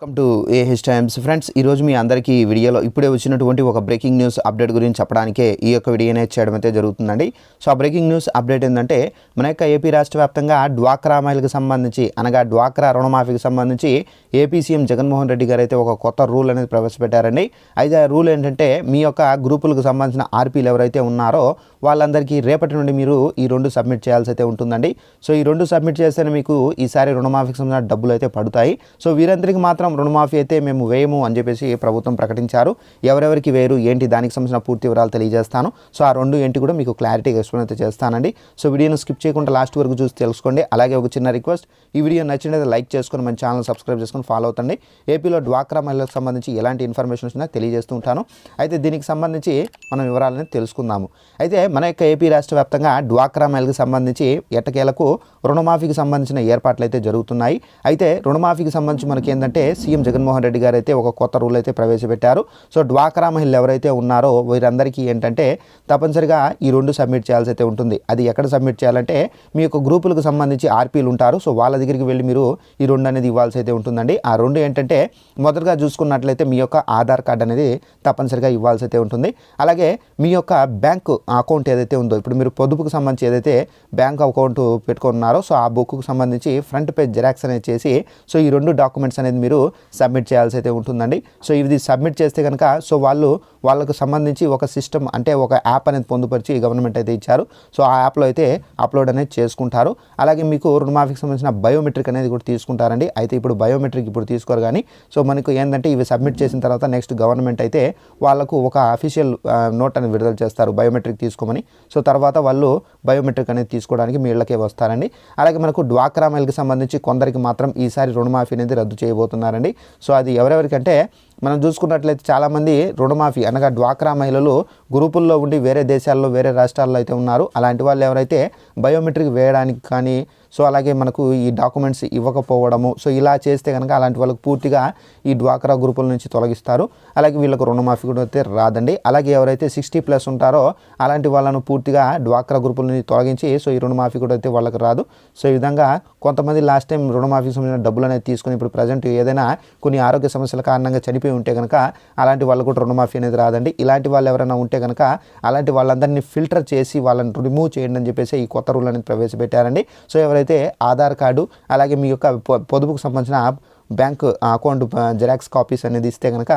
Welcome to A H Times friends ఈరోజు మీ అందరికీ వీడియోలో ఇప్పుడే వచ్చినటువంటి ఒక బ్రేకింగ్ న్యూస్ అప్డేట్ గురించి చెప్పడానికే ఈ యొక్క వీడియో అనేది చేయడం అయితే జరుగుతుందండి. సో ఆ బ్రేకింగ్ న్యూస్ అప్డేట్ ఏంటంటే మన యొక్క ఏపీ రాష్ట్ర వ్యాప్తంగా డ్వాక్రా మహిళకు సంబంధించి అనగా డ్వాక్రా రుణమాఫీకి సంబంధించి ఏపీ సీఎం జగన్మోహన్ రెడ్డి గారు అయితే ఒక కొత్త రూల్ అనేది ప్రవేశపెట్టారండి. అయితే ఆ రూల్ ఏంటంటే మీ యొక్క గ్రూపులకు సంబంధించిన ఆర్పీలు ఎవరైతే ఉన్నారో వాళ్ళందరికీ రేపటి నుండి మీరు ఈ రెండు సబ్మిట్ చేయాల్సి అయితే ఉంటుందండి. సో ఈ రెండు సబ్మిట్ చేస్తేనే మీకు ఈసారి రుణమాఫీకి సంబంధించిన డబ్బులు అయితే పడతాయి. సో వీరందరికీ మాత్రం రుణమాఫీ అయితే మేము వేయము అని చెప్పేసి ప్రభుత్వం ప్రకటించారు. ఎవరెవరికి వేరు ఏంటి దానికి సంబంధించిన పూర్తి వివరాలు తెలియజేస్తాను. సో ఆ రెండు ఏంటి కూడా మీకు క్లారిటీగా ఎక్స్ప్లెయిన్ అయితే చేస్తానండి. సో వీడియోను స్కిప్ చేయకుండా లాస్ట్ వరకు చూసి తెలుసుకోండి. అలాగే ఒక చిన్న రిక్వెస్ట్ ఈ వీడియో నచ్చినట్లయితే లైక్ చేసుకొని మన ఛానల్ సబ్స్క్రైబ్ చేసుకొని ఫాలో అవుతండి. ఏపీలో డ్వాక్రా మహిళలకు సంబంధించి ఎలాంటి ఇన్ఫర్మేషన్ వచ్చినా తెలియజేస్తూ ఉంటాను. అయితే దీనికి సంబంధించి మనం వివరాలని తెలుసుకుందాము. అయితే మన యొక్క ఏపీ రాష్ట్ర వ్యాప్తంగా డ్వాక్రా మహిళలకు సంబంధించి ఎట్టకేలకు రుణమాఫీకి సంబంధించిన ఏర్పాట్లు అయితే జరుగుతున్నాయి. అయితే రుణమాఫీకి సంబంధించి మనకి ఏంటంటే సీఎం జగన్మోహన్ రెడ్డి గారు అయితే ఒక కొత్త రూల్ అయితే ప్రవేశపెట్టారు. సో డ్వాక్రా మహిళలు ఎవరైతే ఉన్నారో వీరందరికీ ఏంటంటే తప్పనిసరిగా ఈ రెండు సబ్మిట్ చేయాల్సి అయితే ఉంటుంది. అది ఎక్కడ సబ్మిట్ చేయాలంటే మీ యొక్క గ్రూపులకు సంబంధించి ఆర్పీలు ఉంటారు. సో వాళ్ళ దగ్గరికి వెళ్ళి మీరు ఈ రెండు అనేది ఇవ్వాల్సి అయితే ఉంటుందండి. ఆ రెండు ఏంటంటే మొదటగా చూసుకున్నట్లయితే మీ యొక్క ఆధార్ కార్డ్ అనేది తప్పనిసరిగా ఇవ్వాల్సి అయితే ఉంటుంది. అలాగే మీ యొక్క బ్యాంకు అకౌంట్ ఏదైతే ఉందో ఇప్పుడు మీరు పొదుపుకు సంబంధించి ఏదైతే బ్యాంక్ అకౌంట్ పెట్టుకున్నారో సో ఆ బుక్కు సంబంధించి ఫ్రంట్ పేజ్ జెరాక్స్ అనేది చేసి సో ఈ రెండు డాక్యుమెంట్స్ అనేది మీరు సబ్మిట్ చేయాల్సి అయితే ఉంటుందండి. సో ఇది సబ్మిట్ చేస్తే కనుక సో వాళ్ళు వాళ్ళకు సంబంధించి ఒక సిస్టమ్ అంటే ఒక యాప్ అనేది పొందుపరిచి గవర్నమెంట్ అయితే ఇచ్చారు. సో ఆ యాప్లో అయితే అప్లోడ్ అనేది చేసుకుంటారు. అలాగే మీకు రుణమాఫీకి సంబంధించిన బయోమెట్రిక్ అనేది కూడా తీసుకుంటారండి. అయితే ఇప్పుడు బయోమెట్రిక్ ఇప్పుడు తీసుకోరు కానీ సో మనకు ఏంటంటే ఇవి సబ్మిట్ చేసిన తర్వాత నెక్స్ట్ గవర్నమెంట్ అయితే వాళ్ళకు ఒక అఫీషియల్ నోట్ అనేది విడుదల చేస్తారు బయోమెట్రిక్ తీసుకోమని. సో తర్వాత వాళ్ళు బయోమెట్రిక్ అనేది తీసుకోవడానికి మీ ఇళ్ళకే వస్తారండి. అలాగే మనకు డ్వాక్రా మహిళకి సంబంధించి కొందరికి మాత్రం ఈసారి రుణమాఫీ అనేది రద్దు చేయబోతున్నారు చేయబోతున్నారండి సో అది ఎవరెవరికంటే మనం చూసుకున్నట్లయితే చాలామంది రుణమాఫీ అనగా డ్వాక్రా మహిళలు గ్రూపుల్లో ఉండి వేరే దేశాల్లో వేరే రాష్ట్రాల్లో అయితే ఉన్నారు. అలాంటి వాళ్ళు ఎవరైతే బయోమెట్రిక్ వేయడానికి కానీ సో అలాగే మనకు ఈ డాక్యుమెంట్స్ ఇవ్వకపోవడము సో ఇలా చేస్తే కనుక అలాంటి వాళ్ళకు పూర్తిగా ఈ డ్వాక్రా గ్రూపుల నుంచి తొలగిస్తారు. అలాగే వీళ్ళకు రుణమాఫీ కూడా అయితే రాదండి. అలాగే ఎవరైతే సిక్స్టీ ప్లస్ ఉంటారో అలాంటి వాళ్ళను పూర్తిగా డ్వాక్రా గ్రూపుల నుంచి తొలగించి సో ఈ రుణమాఫీ కూడా అయితే వాళ్ళకి రాదు. సో ఈ విధంగా కొంతమంది లాస్ట్ టైం రుణమాఫీకి సంబంధించిన డబ్బులు అనేది తీసుకుని ఇప్పుడు ప్రజెంట్ ఏదైనా కొన్ని ఆరోగ్య సమస్యల కారణంగా చనిపో చనిపోయి ఉంటే కనుక అలాంటి వాళ్ళకు కూడా రుణమాఫీ అనేది రాదండి. ఇలాంటి వాళ్ళు ఎవరైనా ఉంటే కనుక అలాంటి వాళ్ళందరినీ ఫిల్టర్ చేసి వాళ్ళని రిమూవ్ చేయండి అని చెప్పేసి ఈ కొత్త రూల్ అనేది ప్రవేశపెట్టారండి. సో ఎవరైతే ఆధార్ కార్డు అలాగే మీ యొక్క పొదుపుకు సంబంధించిన బ్యాంక్ అకౌంట్ జెరాక్స్ కాపీస్ అనేది ఇస్తే కనుక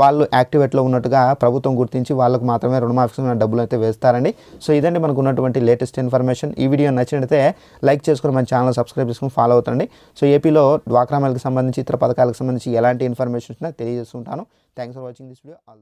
వాళ్ళు యాక్టివేట్లో ఉన్నట్టుగా ప్రభుత్వం గుర్తించి వాళ్ళకు మాత్రమే రుణమాఫీ డబ్బులు అయితే వేస్తారండి. సో ఇదండి మనకు ఉన్నటువంటి లేటెస్ట్ ఇన్ఫర్మేషన్. ఈ వీడియో నచ్చినట్లయితే లైక్ చేసుకుని మన ఛానల్ సబ్స్క్రైబ్ చేసుకుని ఫాలో అవుతండి. సో ఏపీలో డ్వాక్రామాలకు సంబంధించి ఇతర పథకాలకు సంబంధించి ఎలాంటి ఇన్ఫర్మేషన్ వచ్చినా తెలియజేస్తుంటాను thanks for watching this video all